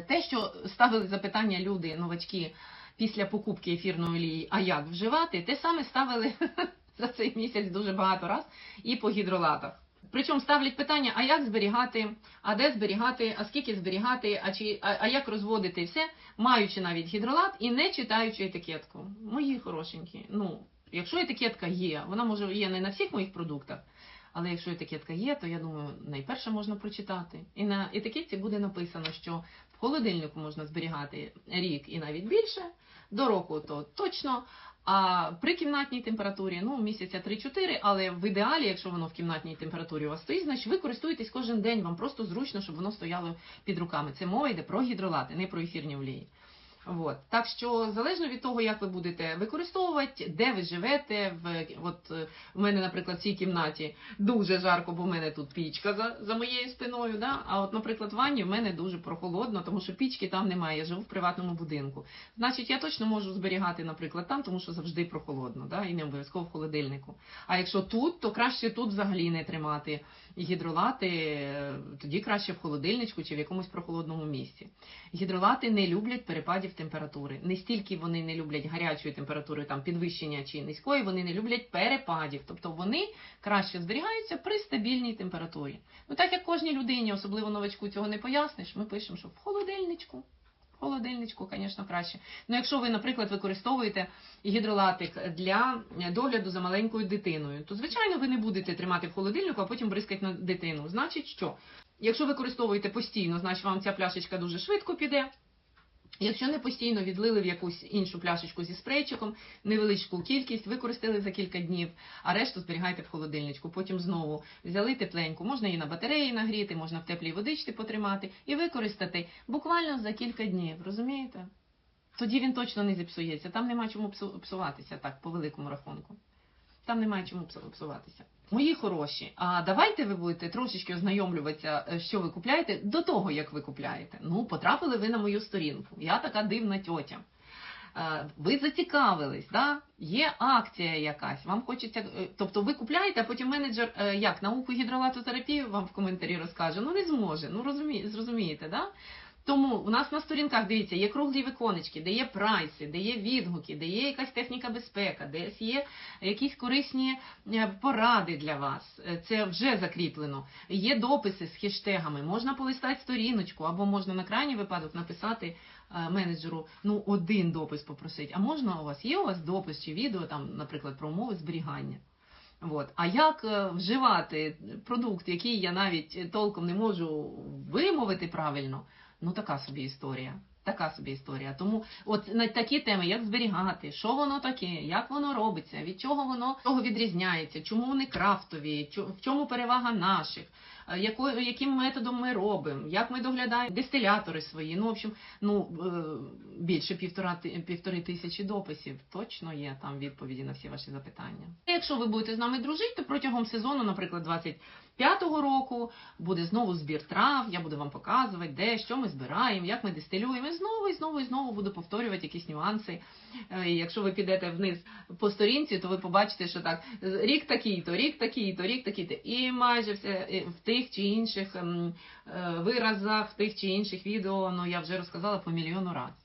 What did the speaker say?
Те, що ставили запитання люди, новачки, після покупки ефірної олії, а як вживати, те саме ставили за цей місяць дуже багато раз і по гідролатах. Причому ставлять питання, а як зберігати, а де зберігати, а скільки зберігати, а, чи, а, а як розводити все, маючи навіть гідролат і не читаючи етикетку. Мої хорошенькі. Ну, якщо етикетка є, вона може є не на всіх моїх продуктах, але якщо етикетка є, то я думаю, найперше можна прочитати. І на етикетці буде написано, що в холодильнику можна зберігати рік і навіть більше, до року то точно. А при кімнатній температурі, ну, місяця 3-4, але в ідеалі, якщо воно в кімнатній температурі у вас стоїть, значить ви користуєтесь кожен день, вам просто зручно, щоб воно стояло під руками. Це мова йде про гідролати, не про ефірні олії. От. Так що залежно від того, як ви будете використовувати, де ви живете, в от е, в мене, наприклад, в цій кімнаті дуже жарко, бо в мене тут пічка за, за моєю спиною. Да? А от, наприклад, в ванні в мене дуже прохолодно, тому що пічки там немає. Я живу в приватному будинку. Значить, я точно можу зберігати, наприклад, там, тому що завжди прохолодно, да? і не обов'язково в холодильнику. А якщо тут, то краще тут взагалі не тримати гідролати, е, тоді краще в холодильничку чи в якомусь прохолодному місці. Гідролати не люблять перепадів температури. Не стільки вони не люблять гарячої температури, там підвищення чи низької, вони не люблять перепадів. Тобто вони краще зберігаються при стабільній температурі. Ну так як кожній людині, особливо новачку, цього не поясниш, ми пишемо, що в холодильничку. В холодильничку, звісно, краще. Ну, якщо ви, наприклад, використовуєте гідролатик для догляду за маленькою дитиною, то звичайно ви не будете тримати в холодильнику, а потім бризкати на дитину. Значить, що? Якщо використовуєте постійно, значить вам ця пляшечка дуже швидко піде. Якщо не постійно відлили в якусь іншу пляшечку зі спрейчиком, невеличку кількість, використали за кілька днів, а решту зберігайте в холодильничку. Потім знову взяли тепленьку, можна її на батареї нагріти, можна в теплій водичці потримати і використати буквально за кілька днів. Розумієте? Тоді він точно не зіпсується. Там нема чому псу- псуватися так, по великому рахунку. Там немає чому псуватися. Мої хороші, а давайте ви будете трошечки ознайомлюватися, е, що ви купляєте до того, як ви купляєте. Ну, потрапили ви на мою сторінку. Я така дивна тьотя. Е, Ви зацікавились, да? є акція якась, вам хочеться. е, Тобто ви купляєте, а потім менеджер як науку гідролатотерапії вам в коментарі розкаже. Ну не зможе. Ну розумі, зрозумієте, да? Тому у нас на сторінках дивіться, є круглі виконечки, де є прайси, де є відгуки, де є якась техніка безпека, де є якісь корисні е, поради для вас. Е, Це вже закріплено. Є дописи з хештегами. Можна полистати сторіночку, або можна на крайній випадок написати е, менеджеру ну один допис попросити. А можна у вас є у вас допис чи відео там, наприклад, про умови зберігання. От. А як вживати продукт, який я навіть толком не можу вимовити правильно, ну така собі історія. Така собі історія. Тому от на такі теми, як зберігати, що воно таке, як воно робиться, від чого воно того відрізняється, чому вони крафтові, в чому перевага наших, е, якою, яким методом ми робимо, як ми доглядаємо дистилятори свої. Ну, в общем, ну е, більше півтора півтори тисячі дописів. Точно є там відповіді на всі ваші запитання. Якщо ви будете з нами дружити, то протягом сезону, наприклад, 25-го року буде знову збір трав. Я буду вам показувати, де що ми збираємо, як ми дистилюємо. І знову і знову і знову буду повторювати якісь нюанси. Е, І якщо ви підете вниз по сторінці, то ви побачите, що так рік такий-то, рік такий-то, рік такий-то. І майже все в тих чи інших ем, е, виразах, в тих чи інших відео, ну я вже розказала по мільйону разів.